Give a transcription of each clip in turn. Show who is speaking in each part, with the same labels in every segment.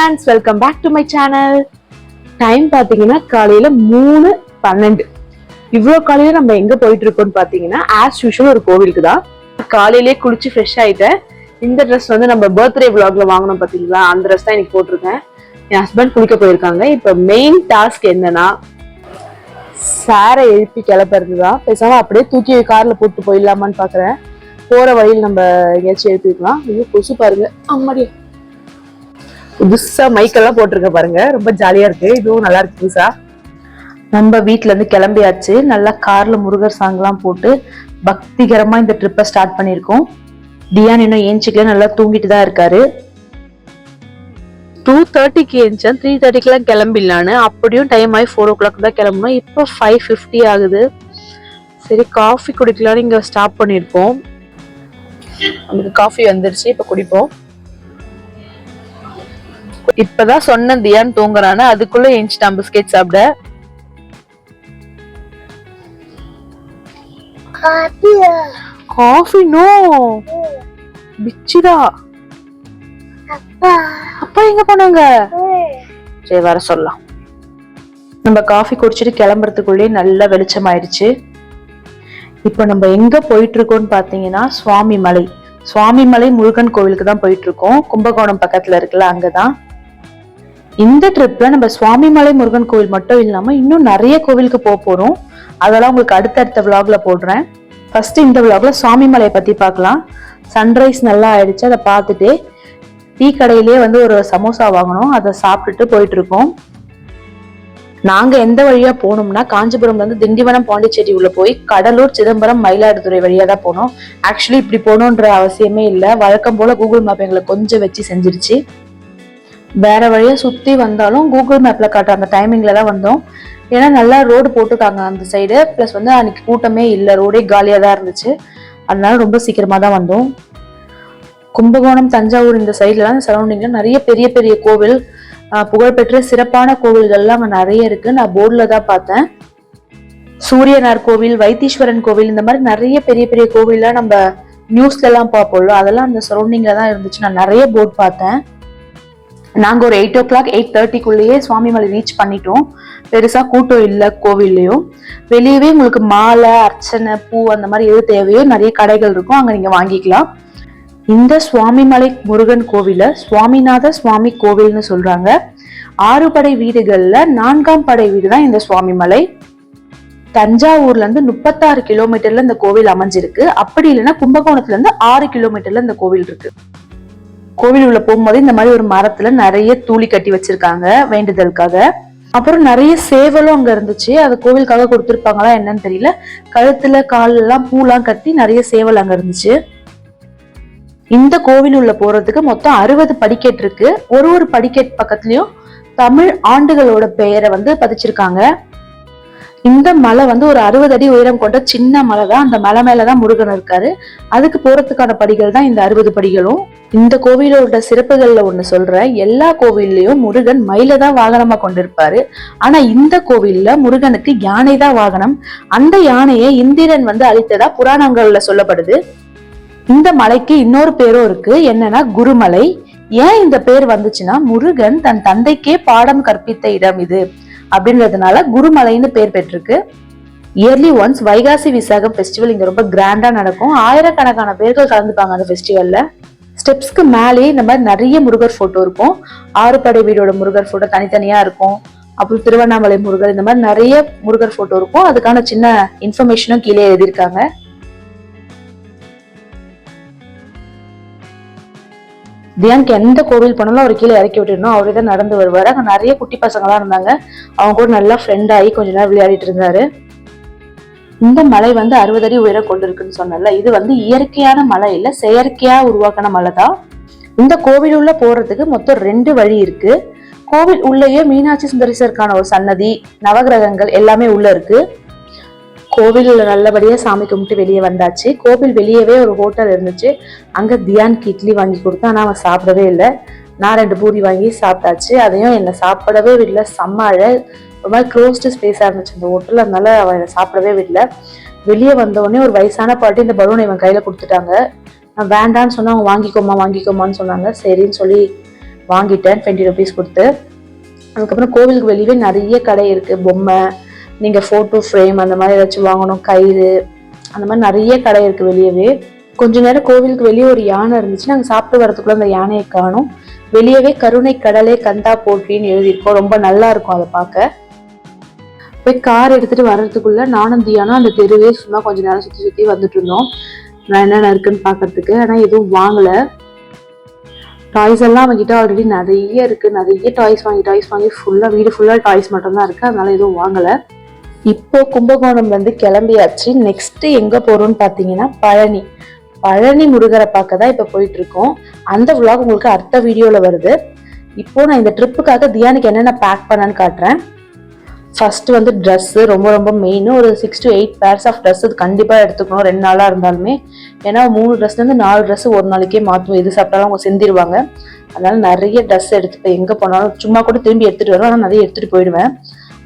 Speaker 1: Friends welcome back to my channel time பார்த்தீங்கன்னா காலையில் மூணு பன்னெண்டு. இவ்வளோ காலையில் நம்ம எங்கே போயிட்டு இருக்கோம்னு பார்த்தீங்கன்னா ஆஸ் யூஷுவல் ஒரு கோவிலுக்கு தான். காலையிலே குளிச்சு ஃப்ரெஷ் ஆகிட்டேன் இந்த ட்ரெஸ் வந்து நம்ம பர்த்டே vlogல வாங்கினோம் பார்த்தீங்களா? அந்த ட்ரெஸ் தான் எனக்கு போட்டிருக்கேன். என் ஹஸ்பண்ட் குளிக்க போயிருக்காங்க. இப்போ மெயின் டாஸ்க் என்னன்னா சாரை எழுப்பி கிளப்புறது தான் பேசாமல் அப்படியே தூக்கி காரில் போட்டு போயிடலாமான்னு பார்க்குறேன் போகிற வழியில் நம்ம எங்கேயாச்சும் எழுப்பிக்கலாம் ஐயோ கொசு பாருங்க. அம்மாடியே புதுசா மைக்கெல்லாம் போட்டிருக்க பாருங்க. ரொம்ப ஜாலியா இருக்கு. இதுவும் நல்லா இருக்கு புதுசா. நம்ம வீட்டுல இருந்து கிளம்பியாச்சு. நல்லா கார்ல முருகர் சாங்லாம் போட்டு பக்திகரமா இந்த ட்ரிப்பை ஸ்டார்ட் பண்ணியிருக்கோம். டியான் இன்னும் ஏஞ்சிக்கல. நல்லா தூங்கிட்டு தான் இருக்காரு. டூ தேர்ட்டிக்கு ஏஞ்சேன். த்ரீ தேர்ட்டிக்கெல்லாம் கிளம்பிடலான்னு அப்படியும் டைம் ஆகி ஃபோர் ஓ கிளாக் தான் கிளம்பணும் இப்போ ஃபைவ் ஃபிஃப்டி ஆகுது. சரி காஃபி குடிக்கலான்னு இங்கே ஸ்டாப் பண்ணியிருக்கோம். நமக்கு காஃபி வந்துருச்சு. இப்போ குடிப்போம். இப்பதான் சொன்ன தியான் தூங்குறான்னு. அதுக்குள்ள ஏஞ்சிட்டான் பிஸ்கெட் சாப்பிட. காஃபி நோ பிச்சிதா. அப்பா. எங்க போனாங்க? சரி வர சொல்லலாம். நம்ம காஃபி குடிச்சிட்டு கிளம்புறதுக்குள்ளேயே நல்ல வெளிச்சம் ஆயிடுச்சு இப்போ நம்ம எங்க போயிட்டு இருக்கோம்னு பாத்தீங்கன்னா சுவாமி மலை சுவாமி மலை முருகன் கோவிலுக்கு தான் போயிட்டு இருக்கோம் கும்பகோணம் பக்கத்துல இருக்குல்ல அங்கதான். இந்த ட்ரிப்ல நம்ம சுவாமிமலை முருகன் கோவில் மட்டும் இல்லாமல் இன்னும் நிறைய கோவிலுக்கு போக போகிறோம் அதெல்லாம் உங்களுக்கு அடுத்தடுத்த விளாக்ல போடுறேன். ஃபர்ஸ்ட் இந்த விளாக்ல சுவாமிமலையை பற்றி பார்க்கலாம். சன்ரைஸ் நல்லா ஆயிடுச்சு அதை பார்த்துட்டு டீ கடையிலே வந்து ஒரு சமோசா வாங்கணும். அதை சாப்பிட்டுட்டு போயிட்டு இருக்கோம் எந்த வழியாக போனோம்னா காஞ்சிபுரம்லேருந்து திண்டிவனம் பாண்டிச்சேரி உள்ள போய் கடலூர் சிதம்பரம் மயிலாடுதுறை வழியாக தான் போனோம் ஆக்சுவலி இப்படி போகணுன்ற அவசியமே இல்லை. வழக்கம் போல் கூகுள் மேப் எங்களை கொஞ்சம் வச்சு செஞ்சிருச்சு. வேற வழியாக சுற்றி வந்தாலும் கூகுள் மேப்பில் காட்டுற அந்த டைமிங்ல தான் வந்தோம். ஏன்னா நல்லா ரோடு போட்டுட்டாங்க அந்த சைடு ப்ளஸ் வந்து அன்னைக்கு கூட்டமே இல்லை. ரோடே காலியாக தான் இருந்துச்சு. அதனால ரொம்ப சீக்கிரமாக தான் வந்தோம். கும்பகோணம் தஞ்சாவூர் இந்த சைட்லலாம் சரௌண்டிங்கில் நிறைய பெரிய பெரிய கோவில் புகழ்பெற்ற சிறப்பான கோவில்கள்லாம் அங்கே நிறைய இருக்குது நான் போர்டில் தான் பார்த்தேன். சூரியனார் கோவில் வைத்தீஸ்வரன் கோவில் இந்த மாதிரி நிறைய பெரிய பெரிய கோவில்லாம் நம்ம நியூஸ்லலாம் பார்ப்போம்ல. அதெல்லாம் அந்த சரௌண்டிங்கில் தான் இருந்துச்சு. நான் நிறைய போர்டு பார்த்தேன். நாங்கள் ஒரு எயிட் ஓ கிளாக் எயிட் தேர்ட்டிக்குள்ளேயே சுவாமிமலை ரீச் பண்ணிட்டோம். பெருசாக கூட்டம் இல்லை கோவில்லையும் வெளியவே உங்களுக்கு மாலை அர்ச்சனை பூ அந்த மாதிரி எது தேவையோ நிறைய கடைகள் இருக்கும். அங்கே நீங்கள் வாங்கிக்கலாம். இந்த சுவாமிமலை முருகன் கோவிலை சுவாமிநாத சுவாமி கோவில்னு சொல்கிறாங்க ஆறு படை வீடுகளில் நான்காம் படை வீடு தான் இந்த சுவாமிமலை. தஞ்சாவூர்லேருந்து முப்பத்தாறு கிலோமீட்டரில் இந்த கோவில் அமைஞ்சிருக்கு. அப்படி இல்லைன்னா கும்பகோணத்துலேருந்து ஆறு கிலோமீட்டரில் இந்த கோவில் இருக்குது கோவில் உள்ள போகும்போது இந்த மாதிரி ஒரு மரத்துல நிறைய தூளி கட்டி வச்சிருக்காங்க வேண்டுதலுக்காக. அப்புறம் நிறைய சேவலும் அங்க இருந்துச்சு. அது கோவிலுக்காக கொடுத்துருப்பாங்களா என்னன்னு தெரியல. கழுத்துல கால் எல்லாம் பூலாம் கட்டி நிறைய சேவல் அங்க இருந்துச்சு. இந்த கோவில் உள்ள போறதுக்கு மொத்தம் அறுபது படிக்கெட் இருக்கு. ஒரு ஒரு படிக்கெட் பக்கத்துலயும் தமிழ் ஆண்டுகளோட பெயரை வந்து பதிச்சிருக்காங்க. இந்த மலை வந்து ஒரு அறுபது அடி உயரம் கொண்ட சின்ன மலை தான் அந்த மலை மேலதான் முருகன் இருக்காரு. அதுக்கு போறதுக்கான படிகள் தான் இந்த அறுபது படிகளும். இந்த கோவிலோட சிறப்புகள்ல ஒண்ணு சொல்றேன். எல்லா கோவில்லயும் முருகன் மயில தான் வாகனமா கொண்டிருப்பாரு. ஆனா இந்த கோவில்ல முருகனுக்கு யானை தான் வாகனம். அந்த யானையை இந்திரன் வந்து அழித்ததா புராணங்கள்ல சொல்லப்படுது. இந்த மலைக்கு இன்னொரு பேரும் இருக்கு. என்னன்னா குருமலை. ஏன் இந்த பேர் வந்துச்சுன்னா முருகன் தன் தந்தைக்கே பாடம் கற்பித்த இடம் இது. அப்படின்றதுனால குருமலைன்னு பேர் பெற்றிருக்கு. Yearly once Vaikasi Visakam festival இங்கே ரொம்ப கிராண்டாக நடக்கும். ஆயிரக்கணக்கான பேர்கள் கலந்துப்பாங்க அந்த ஃபெஸ்டிவலில் ஸ்டெப்ஸ்க்கு மேலேயே இந்த மாதிரி நிறைய முருகர் ஃபோட்டோ இருக்கும். ஆறுபடை வீடோட முருகர் ஃபோட்டோ தனித்தனியாக இருக்கும். அப்புறம் திருவண்ணாமலை முருகர் இந்த மாதிரி நிறைய முருகர் ஃபோட்டோ இருக்கும். அதுக்கான சின்ன இன்ஃபர்மேஷனும் கீழே எழுதியிருக்காங்க. தியானுக்கு எந்த கோவில் போனாலும் அவர் கீழே இறக்கி விட்டுருந்தோம் அவரே தான் நடந்து வருவார். அங்கே நிறைய குட்டி பசங்களாம் இருந்தாங்க. அவங்க கூட நல்லா ஃப்ரெண்ட் ஆகி கொஞ்ச நேரம் விளையாடிட்டு இருந்தாரு. இந்த மலை வந்து அறுபது அடி உயரம் கொண்டிருக்குன்னு சொன்னல இது வந்து இயற்கையான மலை இல்லை செயற்கையாக உருவாக்கின மலை தான். இந்த கோவில் உள்ள போறதுக்கு மொத்தம் ரெண்டு வழி இருக்கு. கோவில் உள்ளேயே மீனாட்சி சுந்தரேசருக்கான ஒரு சன்னதி நவகிரகங்கள் எல்லாமே உள்ள இருக்கு. கோவிலில் நல்லபடியாக சாமி கும்பிட்டு வெளியே வந்தாச்சு. கோவில் வெளியவே ஒரு ஹோட்டல் இருந்துச்சு. அங்கே தியான்க்கு இட்லி வாங்கி கொடுத்தா ஆனால் அவன் சாப்பிடவே இல்லை. நான் ரெண்டு பூரி வாங்கி சாப்பிட்டாச்சு. அதையும் என்னை சாப்பிடவே விடல. செம்ம ரொம்ப ஒரு மாதிரி க்ளோஸ்டு ஸ்பேஸாக இருந்துச்சு அந்த ஹோட்டல் அதனால அவன் என்னை சாப்பிடவே விடல. வெளியே வந்த ஒரு வயசான பாட்டி இந்த பலூனை இவன் கையில் கொடுத்துட்டாங்க. நான் வேண்டான்னு சொன்னால் அவங்க வாங்கிக்கோமா வாங்கிக்கோமான்னு சொன்னாங்க. சரின்னு சொல்லி வாங்கிட்டேன். டுவெண்ட்டி ருபீஸ் கொடுத்து. அதுக்கப்புறம் கோவிலுக்கு வெளியே நிறைய கடை இருக்குது பொம்மை நீங்கள் ஃபோட்டோ ஃப்ரேம் அந்த மாதிரி ஏதாச்சும் வாங்கணும் கயிறு அந்த மாதிரி நிறைய கடை இருக்குது வெளியவே. கொஞ்ச நேரம் கோவிலுக்கு வெளியே ஒரு யானை இருந்துச்சு நாங்கள் சாப்பிட்டு வரதுக்குள்ள அந்த யானையை காணும். வெளியவே கருணை கடலே கந்தா போற்றின்னு எழுதியிருக்கோம். ரொம்ப நல்லா இருக்கும் அதை பார்க்க. போய் கார் எடுத்துட்டு வர்றதுக்குள்ள நானும் தியானும் அந்த தெருவே சும்மா கொஞ்ச நேரம் சுற்றி சுற்றி வந்துட்டு இருந்தோம். நான் என்னென்ன இருக்குன்னு பார்க்கறதுக்கு. ஆனால் எதுவும் வாங்கலை. டாய்ஸ் எல்லாம் அவங்ககிட்ட ஆல்ரெடி நிறைய இருக்குது நிறைய டாய்ஸ் வாங்கி டாய்ஸ் வாங்கி ஃபுல்லாக வீடு ஃபுல்லாக டாய்ஸ் மட்டும்தான் இருக்குது அதனால எதுவும் வாங்கலை. இப்போ கும்பகோணம் வந்து கிளம்பியாச்சு. நெக்ஸ்ட் எங்க போறோம்னு பாத்தீங்கன்னா பழனி. பழனி முருகரை பார்க்க தான் இப்போ போயிட்டு இருக்கோம் அந்த vlog உங்களுக்கு அடுத்த வீடியோல வருது. இப்போ நான் இந்த ட்ரிப்புக்காக தியானுக்கு என்னென்ன பேக் பண்ணேன்னு காட்டுறேன். ஃபர்ஸ்ட் வந்து ட்ரெஸ்ஸு ரொம்ப ரொம்ப மெயின் ஒரு six to eight pairs of dress கண்டிப்பாக எடுத்துக்கணும். ரெண்டு நாளாக இருந்தாலுமே. ஏன்னா மூணு ட்ரெஸ்லேருந்து நாலு ட்ரெஸ் ஒரு நாளைக்கே மாற்றுவோம் எது சாப்பிட்டாலும் அவங்க செஞ்சிருவாங்க. அதனால நிறைய ட்ரெஸ் எடுத்துப்பேன் எங்கே போனாலும் சும்மா கூட திரும்பி எடுத்துகிட்டு வருவேன். ஆனால் நிறைய எடுத்துகிட்டு போயிடுவேன்.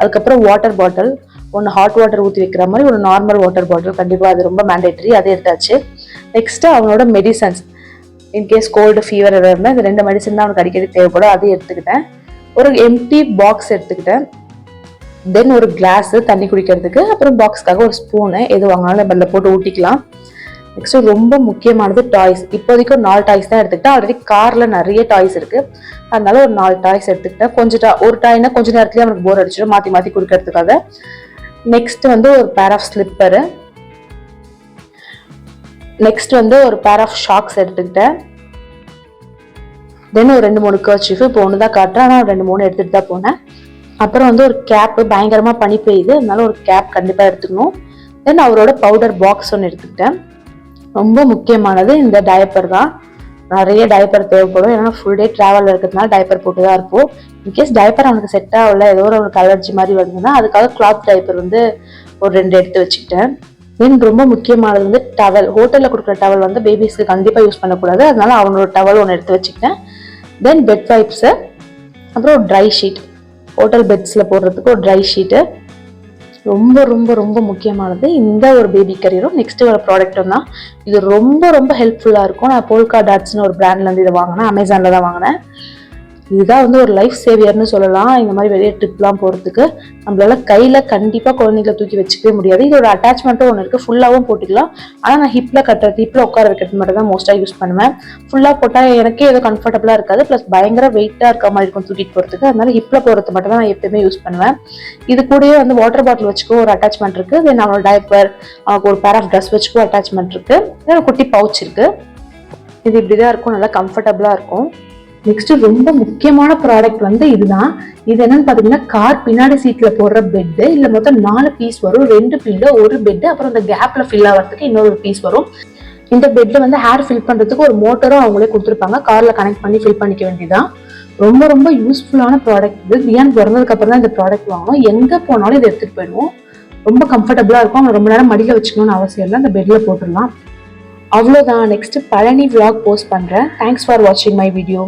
Speaker 1: அதுக்கப்புறம் வாட்டர் பாட்டில் ஒன்று ஹாட் வாட்டர் ஊற்றி வைக்கிற மாதிரி ஒரு நார்மல் வாட்டர் பாட்டில் கண்டிப்பாக அது ரொம்ப மேண்டேட்ரி அதை எடுத்தாச்சு. நெக்ஸ்ட்டு அவனோட மெடிசன்ஸ் இன்கேஸ் கோல்டு ஃபீவர் இருந்தால் இந்த ரெண்டு மெடிசன் தான் அவனுக்கு அடிக்கடி தேவைப்படும். அதையும் எடுத்துக்கிட்டேன். ஒரு எம்டி பாக்ஸ் எடுத்துக்கிட்டேன். தென் ஒரு கிளாஸு தண்ணி குடிக்கிறதுக்கு அப்புறம் பாக்ஸ்க்காக ஒரு ஸ்பூனு எது வாங்கினாலும் நம்ம போட்டு ஊட்டிக்கலாம். நெக்ஸ்ட் ரொம்ப முக்கியமானது டாய்ஸ் இப்போதைக்கு ஒரு நாலு டாய்ஸ் தான் எடுத்துக்கிட்டேன். ஆல்ரெடி காரில் நிறைய டாய்ஸ் இருக்கு. அதனால ஒரு நாலு டாய்ஸ் எடுத்துக்கிட்டேன். கொஞ்சம் ta- ஒரு டாய்னா கொஞ்ச நேரத்துலேயே அவனுக்கு போர் அடிச்சிடும். மாற்றி மாற்றி கொடுக்கறதுக்காக. நெக்ஸ்ட் வந்து ஒரு பேர் ஆஃப் ஸ்லிப்பரு நெக்ஸ்ட் வந்து ஒரு பேர் ஆஃப் ஷாக்ஸ் எடுத்துக்கிட்டேன். தென் ஒரு ரெண்டு மூணு கர்ச்சிஃப் இப்போ ஒன்று தான் காட்டுறேன் ஆனால் ரெண்டு மூணு எடுத்துகிட்டு தான் போனேன். அப்புறம் வந்து ஒரு கேப்பு பயங்கரமாக பனி பெய்யுது அதனால ஒரு கேப் கண்டிப்பாக எடுத்துக்கணும். தென் அவரோட பவுடர் பாக்ஸ் ஒன்று எடுத்துக்கிட்டேன். ரொம்ப முக்கியமானது இந்த டயப்பர் தான். நிறைய டயப்பர் தேவைப்படும். ஏன்னா ஃபுல் டே ட்ராவல் இருக்கிறதுனால டைப்பர் போட்டு தான் இருப்போம் இன்கேஸ் டைப்பர் அவனுக்கு செட் ஆகல ஏதோ ஒரு அவனுக்கு அலர்ஜி மாதிரி வந்ததுன்னா அதுக்காக கிளாத் டைப்பர் வந்து ஒரு ரெண்டு எடுத்து வச்சுக்கிட்டேன். தென் ரொம்ப முக்கியமானது வந்து டவல் ஹோட்டலில் கொடுக்குற டவல் வந்து பேபிஸ்க்கு கண்டிப்பாக யூஸ் பண்ணக்கூடாது. அதனால அவனோட டவல் ஒன்று எடுத்து வச்சுக்கிட்டேன். தென் பெட் வைப்ஸு அப்புறம் ஒரு ட்ரை ஷீட் ஹோட்டல் பெட்ஸில் போடுறதுக்கு ஒரு ட்ரை ஷீட்டு ரொம்ப ரொம்ப ரொம்ப முக்கியமானது இந்த ஒரு பேபி கரியரும் நெக்ஸ்ட்டு ஒரு ப்ராடக்ட்டும் தான். இது ரொம்ப ரொம்ப ஹெல்ப்ஃபுல்லாக இருக்கும். நான் போல்கா டாட்ஸ்னு ஒரு ப்ராண்ட்லேருந்து இதை வாங்கினேன். அமேசானில் தான் வாங்கினேன். இதுதான் வந்து ஒரு லைஃப் சேவியர்னு சொல்லலாம். இந்த மாதிரி வெளியே ட்ரிப்லாம் போகிறதுக்கு நம்மளால கையில் கண்டிப்பாக குழந்தைகளை தூக்கி வச்சுக்கவே முடியாது. இதோட அட்டாச்மெண்ட்டும் ஒன்று இருக்குது ஃபுல்லாகவும் போட்டுக்கலாம். ஆனால் நான் ஹிப்பில் கட்டுறது ஹிப்பில் உட்கார வைக்கிறது மட்டும் தான் மோஸ்ட்டாக யூஸ் பண்ணுவேன். ஃபுல்லாக போட்டால் எனக்கே ஏதோ கம்ஃபர்டபுளாக இருக்காது. ப்ளஸ் பயங்கர வெயிட்டாக இருக்க மாதிரி இருக்கும் தூக்கிட்டு போகிறதுக்கு அதனால ஹிப்பில் போகிறது மட்டும் தான் நான் எப்பயுமே யூஸ் பண்ணுவேன். இது கூடயே வந்து வாட்டர் பாட்டில் வச்சுக்கோ ஒரு அட்டாச்மெண்ட் இருக்குது தென் அவனோட டைப்பர் அவனுக்கு ஒரு பேர் ஆஃப் ட்ரெஸ் வச்சுக்கோ அட்டாச்மெண்ட் இருக்குது ஒரு குட்டி பவுச் இருக்குது இது இப்படி தான் இருக்கும். நல்லா கம்ஃபர்டபுளாக இருக்கும். நெக்ஸ்ட் ரொம்ப முக்கியமான ப்ராடக்ட் வந்து இதுதான். இது என்னன்னு பார்த்தீங்கன்னா கார் பின்னாடி சீட்ல போடுற பெட்டு இல்ல மொத்தம் நாலு பீஸ் வரும். ரெண்டு பில்லு ஒரு பெட் அப்புறம் இந்த கேப்ல ஃபில் ஆகிறதுக்கு இன்னொரு பீஸ் வரும். இந்த பெட்ல வந்து ஹேர் ஃபில் பண்றதுக்கு ஒரு மோட்டரும் அவங்களே கொடுத்துருப்பாங்க. கார்ல கனெக்ட் பண்ணி ஃபில் பண்ணிக்க வேண்டியதான் ரொம்ப ரொம்ப யூஸ்ஃபுல்லான ப்ராடக்ட் இது தியான் பிறந்ததுக்கு அப்புறம் தான் இந்த ப்ராடக்ட் வாங்கணும். எங்க போனாலும் இதை எடுத்துட்டு போயிடுவோம். ரொம்ப கம்ஃபர்டபுளா இருக்கும். அவங்க ரொம்ப நேரம் மடியில வச்சுக்கணும்னு அவசியம் இல்லை. அந்த பெட்ல போட்டுடலாம். அவ்வளோதான் நெக்ஸ்ட் பழனி விளாக் போஸ்ட் பண்ணுறேன் தேங்க்ஸ் ஃபார் வாட்சிங் மை வீடியோ